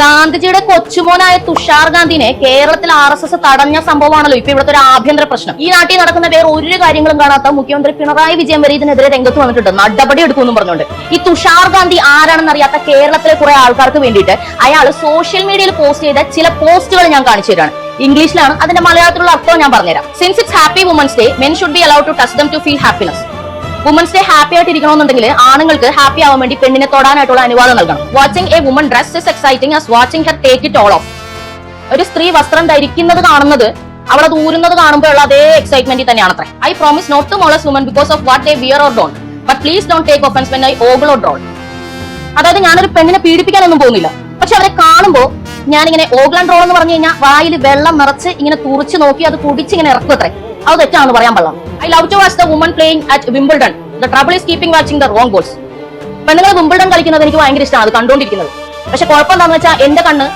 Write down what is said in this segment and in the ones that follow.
ഗാന്ധിജിയുടെ കൊച്ചുമോനായ തുഷാർ ഗാന്ധിനെ കേരളത്തിൽ R S S തടഞ്ഞ സംഭവമാണല്ലോ ഇപ്പൊ ഇവിടുത്തെ ഒരു ആഭ്യന്തര പ്രശ്നം. ഈ നാട്ടിൽ നടക്കുന്ന വേറെ ഒരു കാര്യങ്ങളും കാണാത്ത മുഖ്യമന്ത്രി പിണറായി വിജയൻ വരെ ഇതിനെതിരെ രംഗത്ത് വന്നിട്ടുണ്ട്. നടപടി എടുക്കുമെന്ന് പറഞ്ഞുകൊണ്ട്. ഈ തുഷാർ ഗാന്ധി ആരാണെന്ന് അറിയാത്ത കേരളത്തിലെ കുറെ ആൾക്കാർക്ക് വേണ്ടിയിട്ട് അയാൾ സോഷ്യൽ മീഡിയയിൽ പോസ്റ്റ് ചെയ്ത ചില പോസ്റ്റുകൾ ഞാൻ കാണിച്ചു തരാണ്. ഇംഗ്ലീഷിലാണ്. അതിന്റെ മലയാളത്തിലുള്ള അർത്ഥം ഞാൻ പറഞ്ഞുതരാം. Since it's happy women's day men should be allowed to touch them to feel happiness women's day happy ആയിട്ട് ഇരിക്കണമെന്നുണ്ടെങ്കിൽ ആണുങ്ങൾക്ക് ഹാപ്പി ആവാൻ വേണ്ടി പെണ്ണിനെ തൊടാനായിട്ടുള്ള അനുവാദം നൽകണം. Watching a woman dress is exciting as watching her take it all off ഒരു സ്ത്രീ വസ്ത്രം ധരിക്കുന്നത് കാണുന്നത് അവൾ അത് ഊരുന്നത് കാണുമ്പോഴുള്ള അതേ എക്സൈറ്റ്മെന്റ് തന്നെയാണ് അത്ര. I promise not to molest woman because of what a wear or don't but please don't take offence when I ogle or drool അതായത് ഞാനൊരു പെണ്ണിനെ പീഡിപ്പിക്കാനൊന്നും പോകുന്നില്ല. പക്ഷെ അവരെ കാണുമ്പോൾ ഞാനിങ്ങനെ ഓഗ്ലൻ റോൾ എന്ന് പറഞ്ഞു കഴിഞ്ഞാൽ വായിൽ വെള്ളം നിറച്ച് ഇങ്ങനെ തുറച്ച് നോക്കി അത് കുടിച്ച് ഇങ്ങനെ ഇറക്കും അത്രേ. അത് തെറ്റാണെന്ന് പറയാൻ പാടില്ല. I love to watch the woman playing at Wimbledon the trouble is keeping watching the wrong balls പെണ്ണുങ്ങൾ വിംബിൾഡൺ കളിക്കുന്നത് എനിക്ക് ഭയങ്കര ഇഷ്ടമാണ് അത് കണ്ടുകൊണ്ടിരിക്കുന്നത് പക്ഷെ കുഴപ്പം എന്താണെന്ന് വെച്ചാൽ എന്റെ കണ്ണ്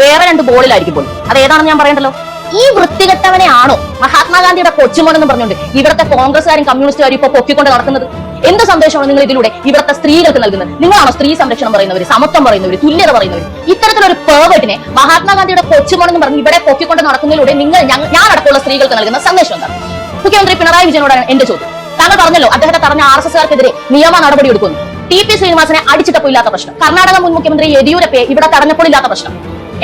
വേറെ രണ്ട് ബോളിലായിരിക്കും പോലും അത് ഏതാണെന്ന് ഞാൻ പറയണ്ടല്ലോ? ഈ വൃത്തികെട്ടവനെ ആണോ മഹാത്മാഗാന്ധിയുടെ കൊച്ചുമോൻ എന്ന് പറഞ്ഞുകൊണ്ട് ഇവിടുത്തെ കോൺഗ്രസ്സുകാരും കമ്മ്യൂണിസ്റ്റുകാരും ഇപ്പൊ പൊക്കിക്കൊണ്ട് നടക്കുന്നത്? എന്ത് സന്ദേശമാണ് നിങ്ങൾ ഇതിലൂടെ ഇവിടുത്തെ സ്ത്രീകൾക്ക് നൽകുന്നത്? നിങ്ങളാണോ സ്ത്രീ സംരക്ഷണം പറയുന്നവർ സമത്വം പറയുന്നവർ തുല്യത പറയുന്നവർ ഇത്തരത്തിലൊരു പേർവെട്ടിനെ മഹാത്മാഗാന്ധിയുടെ കൊച്ചുമോണെന്ന് പറഞ്ഞ് ഇവിടെ പൊക്കിക്കൊണ്ട് നടക്കുന്നതിലൂടെ നിങ്ങൾ ഞാൻ അടക്കമുള്ള സ്ത്രീകൾക്ക് നൽകുന്ന സന്ദേശം എന്താണ്? മുഖ്യമന്ത്രി പിണറായി വിജയനോടാണ് എന്റെ ചോദ്യം. താങ്കൾ പറഞ്ഞല്ലോ അദ്ദേഹത്തെ പറഞ്ഞ ആർ എസ് എസ്കാർക്കെതിരെ നിയമ നടപടി എടുക്കുന്നു ടി പി ശ്രീനിവാസനെ അടിച്ചിട്ടപ്പോൾ ഇല്ലാത്ത പ്രശ്നം. കർണാടക മുൻ മുഖ്യമന്ത്രി യെദ്യൂരപ്പയെ ഇവിടെ തടഞ്ഞപ്പോൾ ഇല്ലാത്ത പ്രശ്നം.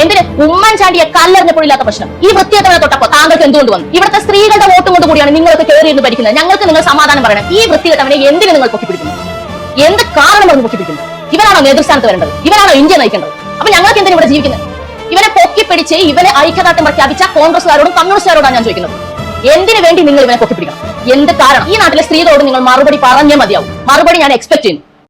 എന്തിന്? ഉമ്മൻചാണ്ടിയെ കല്ലെറിഞ്ഞപ്പോഴില്ലാത്ത പ്രശ്നം. ഈ വൃത്തിയേറ്റവനെ തൊട്ടപ്പോൾ താങ്കൾക്ക് എന്തുകൊണ്ട് വന്നു? ഇവിടുത്തെ സ്ത്രീകളുടെ വോട്ടും കൊണ്ട് കൂടിയാണ് നിങ്ങൾക്ക് കയറി ഭരിക്കുന്നത്. ഞങ്ങൾക്ക് നിങ്ങൾ സമാധാനം പറയണം. ഈ വൃത്തികെട്ടവനെ എന്തിന് നിങ്ങൾ പൊക്കിപ്പിടിക്കുന്നു? എന്ത് കാരണം പറഞ്ഞ് പൊക്കിപ്പിടിക്കുന്നു ഇവനാണോ നേതൃസ്ഥാനത്ത് വരേണ്ടത്? ഇവരാണോ ഇന്ത്യ നയിക്കേണ്ടത്? അപ്പൊ ഞങ്ങൾക്ക് എന്തിനാണ് ഇവിടെ ജീവിക്കുന്നത്? ഇവരെ പൊക്കിപ്പിടിച്ച് ഇവരെ ഐക്യദാർഢ്യം പ്രഖ്യാപിച്ച കോൺഗ്രസ്സുകാരോടും കമ്മ്യൂണിസ്റ്റുകാരോടാണ് ഞാൻ ചോദിക്കുന്നത്. എന്തിനു വേണ്ടി നിങ്ങൾ ഇവനെ പൊക്കിപ്പിടിക്കണം? എന്ത് കാരണം? ഈ നാട്ടിലെ സ്ത്രീകളോട് നിങ്ങൾ മറുപടി പറഞ്ഞേ മതിയാവും. മറുപടി ഞാൻ എക്സ്പെക്ട് ചെയ്യുന്നു.